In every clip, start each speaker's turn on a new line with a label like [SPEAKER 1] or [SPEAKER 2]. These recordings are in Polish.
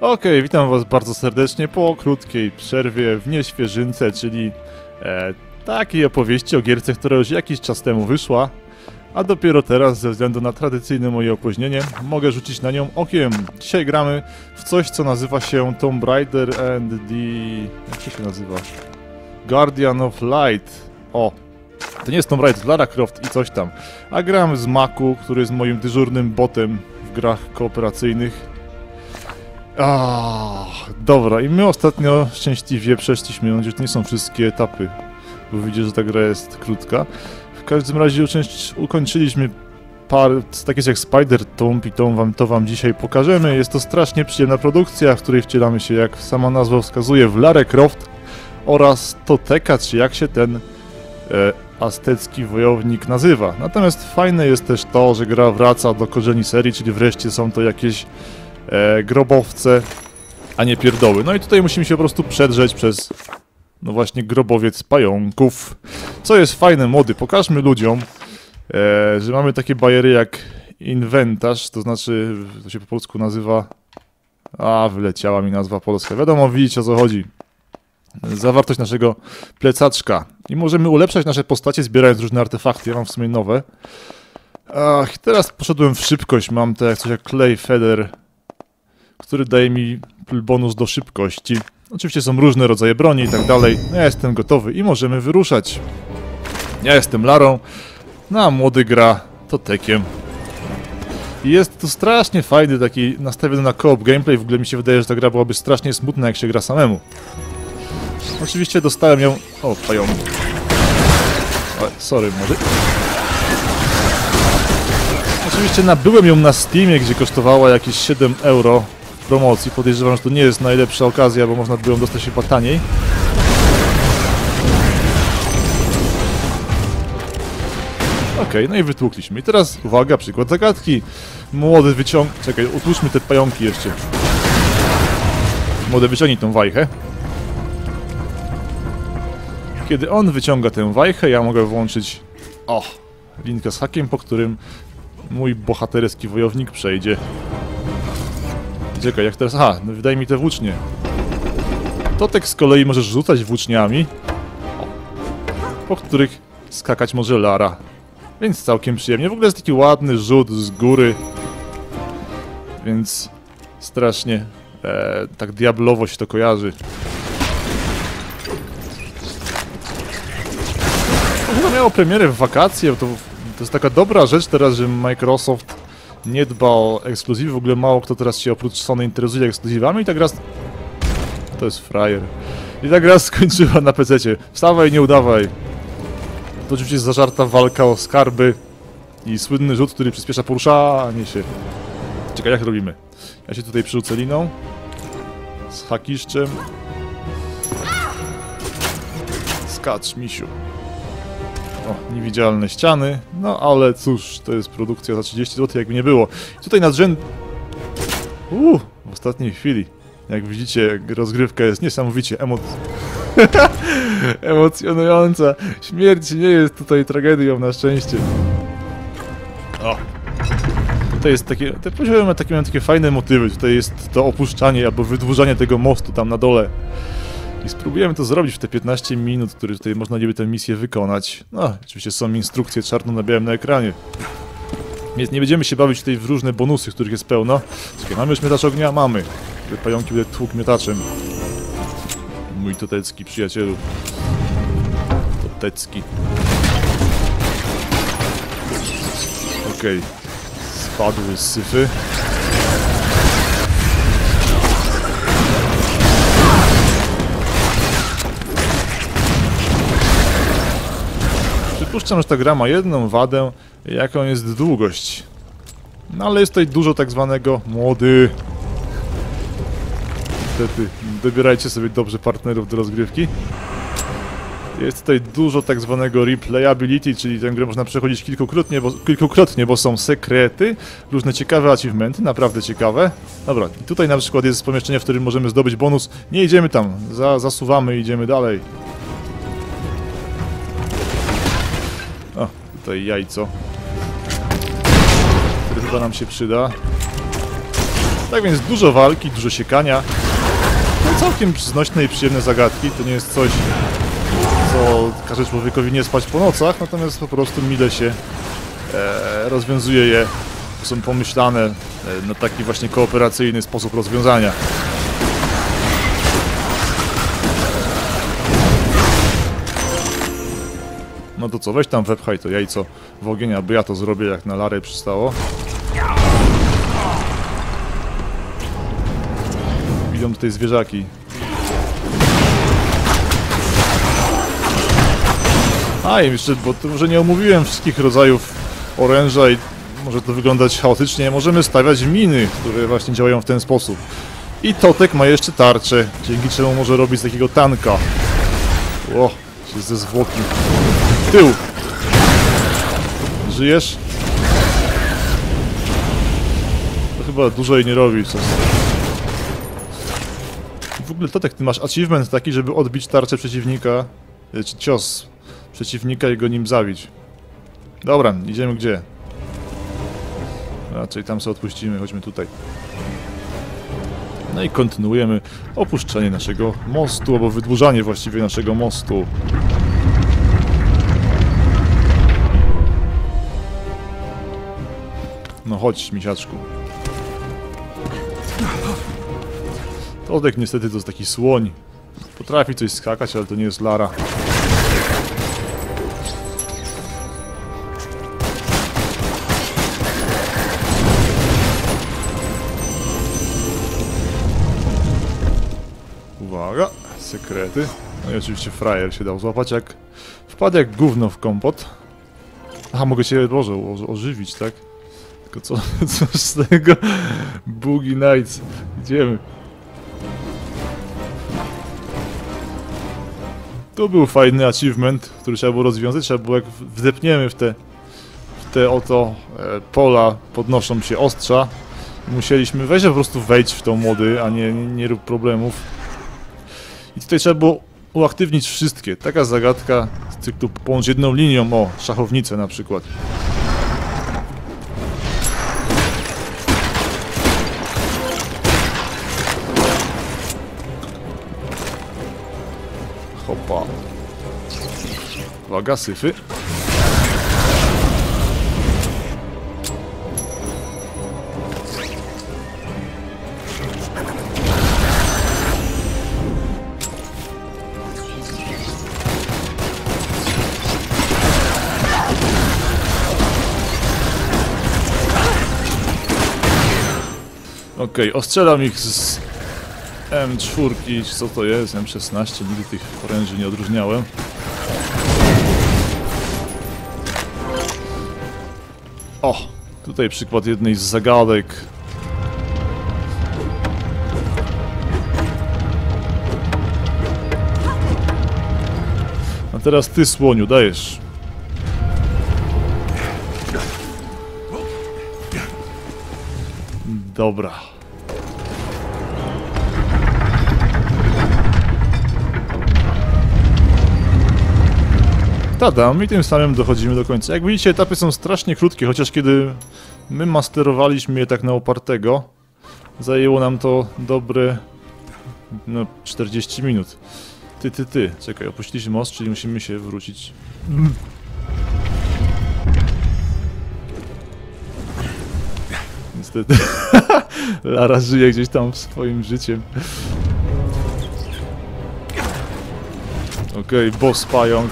[SPEAKER 1] Okej, witam was bardzo serdecznie po krótkiej przerwie w nieświeżynce, czyli e, takiej opowieści o gierce, która już jakiś czas temu wyszła, a dopiero teraz, ze względu na tradycyjne moje opóźnienie, mogę rzucić na nią okiem. Dzisiaj gramy w coś, co nazywa się Tomb Raider and the... jak to się nazywa? Guardian of Light. O, to nie jest Tomb Raider, Lara Croft i coś tam. A gram z Maku, który jest moim dyżurnym botem w grach kooperacyjnych. Dobra, i my ostatnio szczęśliwie przeszliśmy, mam nadzieję, nie są wszystkie etapy, bo widzę, że ta gra jest krótka. W każdym razie ukończyliśmy par, takie jak Spider Tomb i to wam, to wam dzisiaj pokażemy. Jest to strasznie przyjemna produkcja, w której wcielamy się, jak sama nazwa wskazuje, w Lara Croft oraz Toteka, czy jak się ten e, aztecki wojownik nazywa. Natomiast fajne jest też to, że gra wraca do korzeni serii, czyli wreszcie są to jakieś e, grobowce, a nie pierdoły. No i tutaj musimy się po prostu przedrzeć przez, no właśnie, grobowiec pająków. Co jest fajne, młody, pokażmy ludziom, e, że mamy takie bajery jak inwentarz, to znaczy, to się po polsku nazywa... A, wyleciała mi nazwa polska. Wiadomo, widzicie o co chodzi. Zawartość naszego plecaczka. I możemy ulepszać nasze postacie zbierając różne artefakty. Ja mam w sumie nowe. Ach, teraz poszedłem w szybkość. Mam to jak coś jak Clay Feather który daje mi bonus do szybkości. Oczywiście są różne rodzaje broni i tak dalej. No ja jestem gotowy i możemy wyruszać. Ja jestem Larą, no a młody gra to Tekiem. I jest to strasznie fajny, taki nastawiony na co-op gameplay. W ogóle mi się wydaje, że ta gra byłaby strasznie smutna, jak się gra samemu. Oczywiście dostałem ją... O, pająk. Sorry, młody. Oczywiście nabyłem ją na Steamie, gdzie kosztowała jakieś 7 euro promocji. Podejrzewam, że to nie jest najlepsza okazja, bo można by ją dostać chyba taniej. Okej, no i wytłukliśmy. I teraz uwaga, przykład zagadki. Młody wyciąg... Czekaj, utłuczmy te pająki jeszcze. Młody wyciągnij tą wajchę. Kiedy on wyciąga tę wajchę, ja mogę włączyć... O! Linkę z hakiem, po którym mój bohaterski wojownik przejdzie. Czekaj, jak teraz... Aha, no wydaje mi te włócznie. Totek z kolei możesz rzucać włóczniami, po których skakać może Lara. Więc całkiem przyjemnie. W ogóle jest taki ładny rzut z góry. Więc strasznie e, tak diablowo się to kojarzy. To miało premierę w wakacje, to, to jest taka dobra rzecz teraz, że Microsoft nie dba o ekskluzywy. W ogóle mało kto teraz się oprócz Sony interesuje ekskluzywami i tak raz... To jest frajer. I tak raz skończyła na PC-cie. Wstawaj, nie udawaj. To oczywiście zażarta walka o skarby i słynny rzut, który przyspiesza poruszanie się. Czekaj, jak robimy? Ja się tutaj przyrzucę liną. Z hakiszczem. Skacz, misiu. O, niewidzialne ściany. No ale cóż, to jest produkcja za 30 zł, jakby nie było. Tutaj nadrzęd... Uuu, w ostatniej chwili. Jak widzicie, rozgrywka jest niesamowicie emo... emocjonująca. Śmierć nie jest tutaj tragedią na szczęście. O. Tutaj jest takie, te poziomy takie, mają takie fajne motywy. Tutaj jest to opuszczanie albo wydłużanie tego mostu tam na dole. I spróbujemy to zrobić w te 15 minut, które tutaj można niby tę misję wykonać. No, oczywiście są instrukcje czarno na białym na ekranie. Więc nie będziemy się bawić tutaj w różne bonusy, których jest pełno. Czekaj, mamy już miotacz ognia? Mamy. Te pająki będę tłuk miotaczem. Mój totecki przyjacielu. Totecki. Okej. Spadły z syfy. Przypuszczam, że ta gra ma jedną wadę, jaką jest długość. No ale jest tutaj dużo tak zwanego młody. Niestety, dobierajcie sobie dobrze partnerów do rozgrywki. Jest tutaj dużo tak zwanego replayability, czyli tę grę można przechodzić kilkukrotnie bo, kilkukrotnie, bo są sekrety, różne ciekawe achievementy, naprawdę ciekawe. Dobra, i tutaj na przykład jest pomieszczenie, w którym możemy zdobyć bonus. Nie idziemy tam, za, zasuwamy i idziemy dalej. Tutaj jajco. Które chyba nam się przyda. Tak więc dużo walki, dużo siekania. No, całkiem znośne i przyjemne zagadki. To nie jest coś, co każe człowiekowi nie spać po nocach, natomiast po prostu mile się e, rozwiązuje je. Są pomyślane e, na taki właśnie kooperacyjny sposób rozwiązania. No to co, weź tam wepchaj to jajco w ogień, aby ja to zrobię jak na Larę przystało. Idą tutaj zwierzaki. A i jeszcze, bo to może nie omówiłem wszystkich rodzajów oręża i może to wyglądać chaotycznie. Możemy stawiać miny, które właśnie działają w ten sposób. I Totek ma jeszcze tarczę, dzięki czemu może robić takiego tanka. O, się ze zwłoki. Tył! Żyjesz? To chyba dużo nie robi. Co... W ogóle Totek, ty masz achievement taki, żeby odbić tarczę przeciwnika, e, czy cios przeciwnika i go nim zabić. Dobra, idziemy gdzie? Raczej tam sobie odpuścimy, chodźmy tutaj. No i kontynuujemy opuszczanie naszego mostu, albo wydłużanie właściwie naszego mostu. No chodź, misiaczku. Todek niestety to jest taki słoń. Potrafi coś skakać, ale to nie jest Lara. Uwaga, sekrety. No i oczywiście frajer się dał złapać jak... Wpadł jak gówno w kompot. Aha, mogę się, Boże, ożywić, tak? Tylko co, co z tego? Boogie Nights. Idziemy. Tu był fajny achievement, który trzeba było rozwiązać. Trzeba było jak wdepniemy w te, w te oto e, pola, podnoszą się ostrza. Musieliśmy wejść, a po prostu wejść w tą mody, a nie, nie, nie rób problemów. I tutaj trzeba było uaktywnić wszystkie. Taka zagadka z cyklu połącz jedną linią, o, szachownicę na przykład. Hopa. Uwaga, syfy. Okej, ostrzelam ich z M4, czy co to jest? M16, nigdy tych oręży nie odróżniałem. O, tutaj przykład jednej z zagadek. A teraz ty, słoniu, dajesz. Dobra. Tadam i tym samym dochodzimy do końca. Jak widzicie, etapy są strasznie krótkie, chociaż kiedy my masterowaliśmy je tak na opartego, zajęło nam to dobre no 40 minut. Ty, ty, ty. Czekaj, opuściliśmy most, czyli musimy się wrócić. Niestety. Lara żyje gdzieś tam swoim życiem. Okej, boss pająk.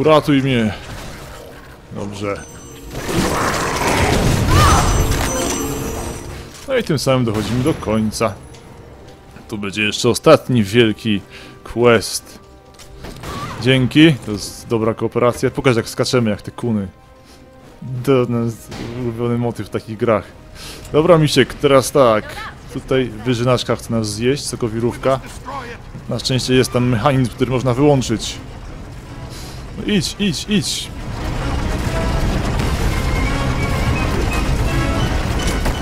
[SPEAKER 1] Uratuj mnie. Dobrze. No i tym samym dochodzimy do końca. Tu będzie jeszcze ostatni wielki quest. Dzięki, to jest dobra kooperacja. Pokaż jak skaczemy, jak te kuny. To jest ulubiony motyw w takich grach. Dobra, Misiek, teraz tak. Tutaj wyżynaczka chce nas zjeść, sokowirówka. Na szczęście jest tam mechanizm, który można wyłączyć. No idź, idź, idź.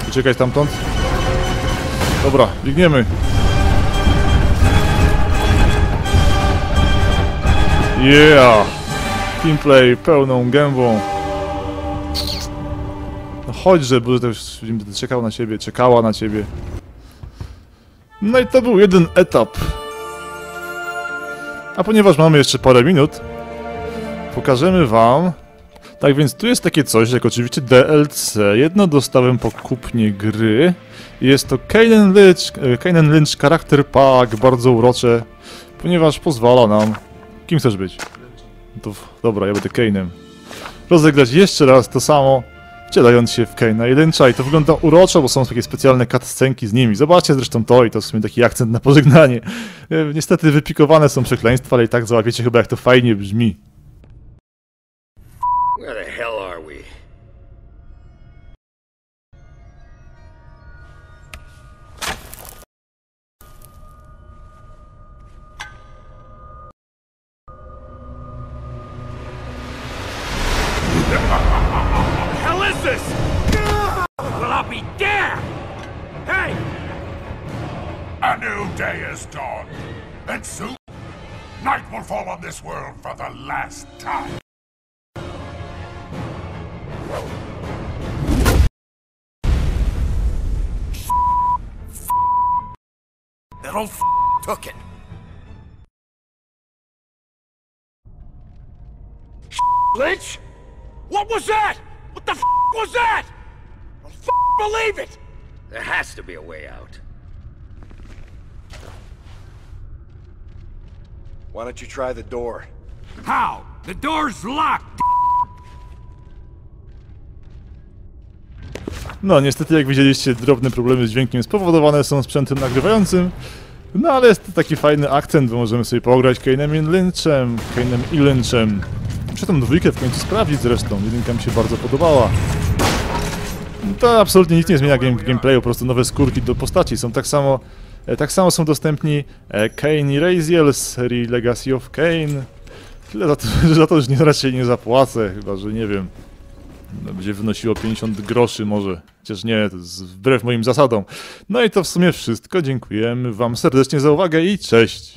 [SPEAKER 1] Uciekaj stamtąd. Dobra, biegniemy. Yeah! Teamplay pełną gębą. No chodźże, bo też czekał na ciebie, czekała na ciebie. No i to był jeden etap. A ponieważ mamy jeszcze parę minut, pokażemy wam... Tak więc tu jest takie coś, jak oczywiście DLC, jedno dostałem po kupnie gry. Jest to Kanen Lynch, e, Kanen Lynch Character Pack, bardzo urocze, ponieważ pozwala nam... Kim chcesz być? To, dobra, ja będę Kane'em. Rozegrać jeszcze raz to samo, wcielając się w Kane'a i Lyncha i to wygląda uroczo, bo są takie specjalne cutscenki z nimi. Zobaczcie zresztą to i to w sumie taki akcent na pożegnanie. E, Niestety wypikowane są przekleństwa, ale i tak załapiecie chyba jak to fajnie brzmi.
[SPEAKER 2] Day has dawned, and soon night will fall on this world for the last time.
[SPEAKER 3] That old f took it. Lynch? What was that? What the f was that? I don't f believe it! There has to be a way out.
[SPEAKER 4] Why don't you try the door?
[SPEAKER 3] How? The door's locked!
[SPEAKER 1] No, niestety, jak widzieliście, drobne problemy z dźwiękiem spowodowane są sprzętem nagrywającym. No, ale jest to taki fajny akcent, bo możemy sobie pograć Kane'em i Lynchem, Kane'em i Lynchem. Muszę tą dwójkę w końcu sprawdzić zresztą, jedynka mi się bardzo podobała. To absolutnie nic nie zmienia game, w gameplayu, po prostu nowe skórki do postaci są tak samo... e, Tak samo są dostępni e, Kane z serii Legacy of Kane. Tyle za to, że za to nie, raczej nie zapłacę, chyba że nie wiem. No, będzie wynosiło 50 groszy może. Chociaż nie, to jest wbrew moim zasadom. No i to w sumie wszystko. Dziękujemy Wam serdecznie za uwagę i cześć!